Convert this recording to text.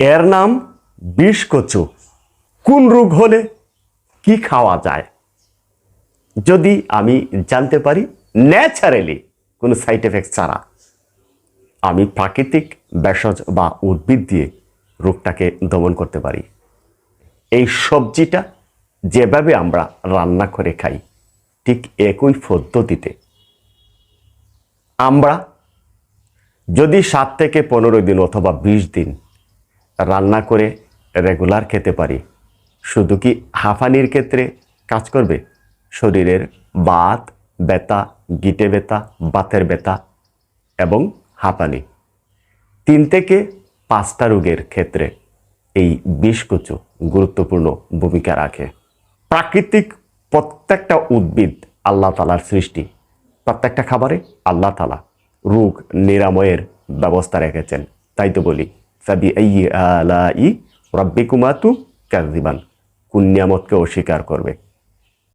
এর নাম বিষ কচু। কোন রোগ হলে কি খাওয়া যায়? যদি আমি জানতে পারি ন্যাচারালি কোনো সাইড এফেক্ট ছাড়া। আমি প্রাকৃতিক ভেষজ বা উদ্ভিদ দিয়ে রোগটাকে দমন করতে পারি। এই সবজিটা যেভাবে আমরা রান্না করে খাই, ঠিক একই পদ্ধতিতে। আমরা যদি সাত থেকে পনেরো দিন অথবা বিশ দিন রান্না করে রেগুলার খেতে পারি। শুধু কি হাঁফানির ক্ষেত্রে কাজ করবে? শরীরের বাত, ব্যথা, গিটে ব্যথা, বাতের ব্যথা এবং হাঁপানি। তিন থেকে পাঁচটা রোগের ক্ষেত্রে এই বিষকুচু গুরুত্বপূর্ণ ভূমিকা রাখে। প্রাকৃতিক প্রত্যেকটা উদ্ভিদ আল্লাহ তালার সৃষ্টি। প্রত্যেকটা খাবারে আল্লাহ তালা রোগ নিরাময়ের ব্যবস্থা রেখেছেন। তাই তো বলি। সাবি আলাই রব্বিকুমাতু কাজিবান কুন্যামতকে অস্বীকার করবে?